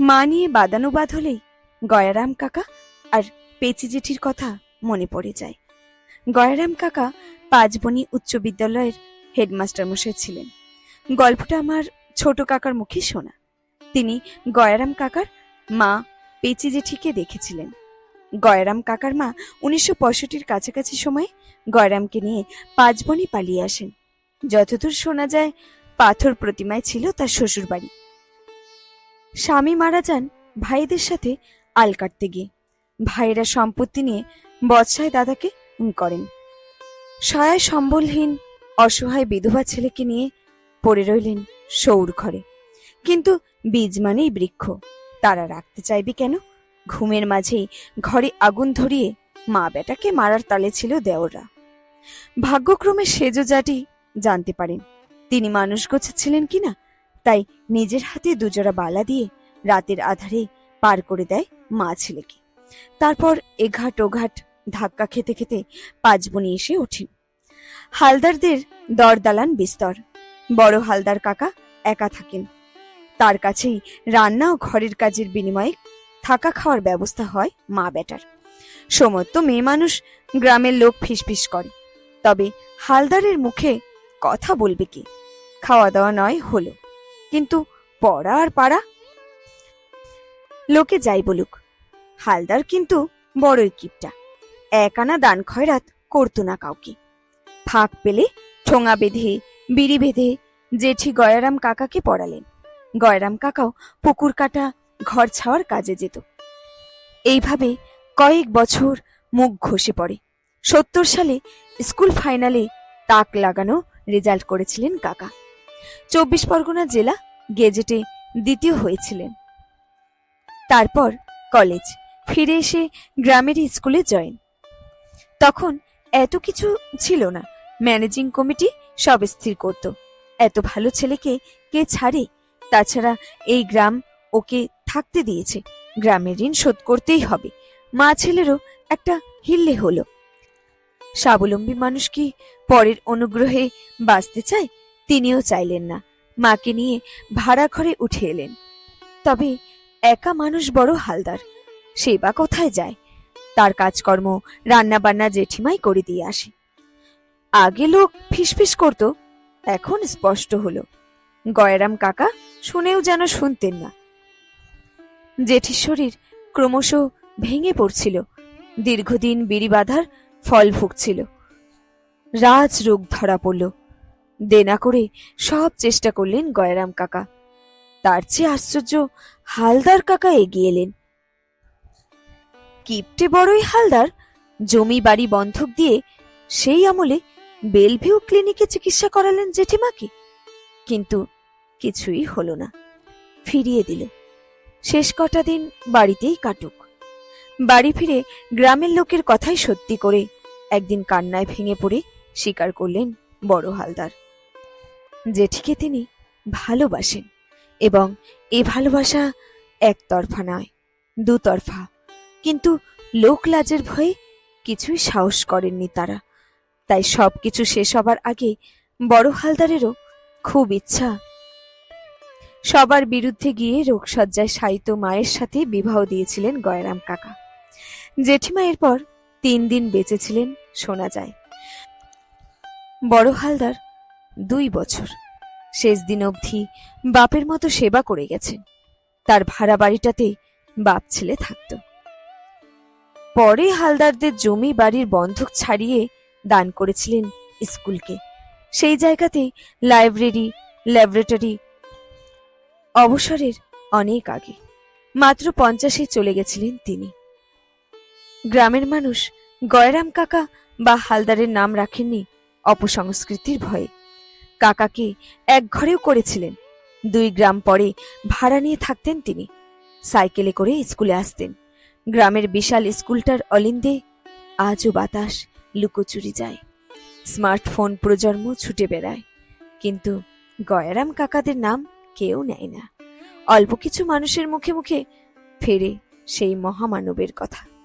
মা নিয়ে বাদানুবাদ হলেই গয়ারাম কাকা আর পেচি জেঠির কথা মনে পড়ে যায়। গয়ারাম কাকা পাঁচবনি উচ্চ বিদ্যালয়ের হেডমাস্টার মশাই ছিলেন। গল্পটা আমার ছোট কাকার মুখে শোনা। তিনি গয়ারাম কাকার মা পেচি জেঠিকে দেখেছিলেন। গয়রাম কাকার মা উনিশশো পঁয়ষট্টির কাছাকাছি সময়ে গয়রামকে নিয়ে পাঁচবনি পালিয়ে আসেন। যতদূর শোনা যায়, পাথর প্রতিমায় ছিল তার শ্বশুর বাড়ি স্বামী মারা যান ভাইদের সাথে আল কাটতে গিয়ে। ভাইয়েরা সম্পত্তি নিয়ে বৎসায় দাদাকে করেন। সহায় সম্বলহীন, অসহায় বিধবা ছেলেকে নিয়ে পড়ে রইলেন সৌর ঘরে। কিন্তু বীজ মানেই বৃক্ষ। তারা রাখতে চাইবে কেন? ঘুমের মাঝেই ঘরে আগুন ধরিয়ে মা বেটাকে মারার তালে ছিল দেওররা। ভাগ্যক্রমে সেজো জাটি জানতে পারেন। তিনি মানুষ গোছাচ্ছিলেন কিনা? তাই নিজের হাতে দুজোড়া বালা দিয়ে রাতের আধারে পার করে দেয় মা ছেলেকে। তারপর এঘাট ওঘাট ধাক্কা খেতে খেতে পাঁচবনি এসে ওঠেন হালদারদের দরদালান বিস্তর। বড় হালদার কাকা একা থাকেন। তার কাছেই রান্না ও ঘরের কাজের বিনিময়ে থাকা খাওয়ার ব্যবস্থা হয় মা বেটার। সমস্ত মেয়ে মানুষ গ্রামের লোক ফিসফিস করে। তবে হালদারের মুখে কথা বলবে কি? খাওয়া দাওয়া নয় হলো। কিন্তু পড়া আর পাড়া? লোকে যাই বলুক, হালদার কিন্তু বড়ই কিপটা। একানা দান খয়রাত করতো না কাউকে। ফাঁক পেলে ঠোঙা বেঁধে, বিড়ি বেঁধে জেঠি গয়ারাম কাকাকে পড়ালেন। গয়রাম কাকাও পুকুর কাটা, ঘর ছাওয়ার কাজে যেত। এইভাবে কয়েক বছর মুখ ঘষে পড়ে। সত্তর সালে স্কুল ফাইনালে তাক লাগানো রেজাল্ট করেছিলেন কাকা। চব্বিশ পরগনা জেলা গেজেটে দ্বিতীয় হয়েছিলেন। তারপর কলেজ, ফিরে এসে গ্রামের স্কুলে জয়েন। তখন এত কিছু ছিল না। ম্যানেজিং কমিটি সব স্থির করত। এত ভালো ছেলেকে কে ছাড়ে? তাছাড়া এই গ্রাম ওকে থাকতে দিয়েছে। গ্রামের ঋণ শোধ করতেই হবে। মা ছেলেরও একটা হিল্লে হলো। স্বাবলম্বী মানুষ কি পরের অনুগ্রহে বাঁচতে চায়? তিনিও চাইলেন না। মাকে নিয়ে ভাড়া ঘরে উঠে এলেন। তবে একা মানুষ বড় হালদার, সে বা কোথায় যায়? তার কাজকর্ম রান্না বান্না জেঠিমাই করে দিয়ে আসে। আগে লোক ফিসফিস করত, এখন স্পষ্ট হলো। গয়রাম কাকা শুনেও যেন শুনতেন না। জেঠির শরীর ক্রমশ ভেঙে পড়ছিল, দীর্ঘদিন বিড়ি বাঁধার ফল ভুগছিল। রাজ রোগ ধরা পড়ল দেনা করে সব চেষ্টা করলেন গয়রাম কাকা। তার চেয়ে আশ্চর্য হালদার কাকা এগিয়ে এলেন। কিপটে বড়ই হালদার, জমি বাড়ি বন্ধক দিয়ে সেই আমলে বেলভিউ ক্লিনিকে চিকিৎসা করালেন জেঠিমাকে। কিন্তু কিছুই হলো না, ফিরিয়ে দিল। শেষ কটা দিন বাড়িতেই কাটুক। বাড়ি ফিরে গ্রামের লোকের কথাই সত্যি করে একদিন কান্নায় ভেঙে পড়ে স্বীকার করলেন বড় হালদার। জেঠিকে তিনি ভালোবাসেন এবং এ ভালোবাসা একতরফা নয়, দুতরফা। কিন্তু লোক লাজের ভয়ে কিছুই সাহস করেননি তারা। তাই সবকিছু শেষ হবার আগে বড় হালদারেরও খুব ইচ্ছা। সবার বিরুদ্ধে গিয়ে রোগসজ্জায় শায়িত মায়ের সাথে বিবাহ দিয়েছিলেন গয়রাম কাকা। জেঠিমা এরপর তিন দিন বেঁচেছিলেন শোনা যায়। বড় হালদার দুই বছর। শেষ দিন অবধি বাপের মতো সেবা করে গেছেন তার ভাড়া বাড়িটাতে বাপ ছেলে থাকত। পরে হালদারদের জমি বাড়ির বন্ধক ছাড়িয়ে দান করেছিলেন স্কুলকে। সেই জায়গাতে লাইব্রেরি, ল্যাবরেটরি অবসরের অনেক আগে। মাত্র পঞ্চাশে চলে গেছিলেন তিনি। গ্রামের মানুষ গয়রাম কাকা বা হালদারের নাম রাখেননি অপসংস্কৃতির ভয়ে। কাকাকে এক ঘরেও করেছিলেন। দুই গ্রাম পরে ভাড়া নিয়ে থাকতেন তিনি। সাইকেলে করে স্কুলে আসতেন। গ্রামের বিশাল স্কুলটার অলিন্দে আজও বাতাস লুকোচুরি যায়। স্মার্টফোন প্রজন্ম ছুটে বেড়ায়। কিন্তু গয়ারাম কাকাদের নাম কেউ নেয় না। অল্প কিছু মানুষের মুখে মুখে ফেরে সেই মহামানবের কথা।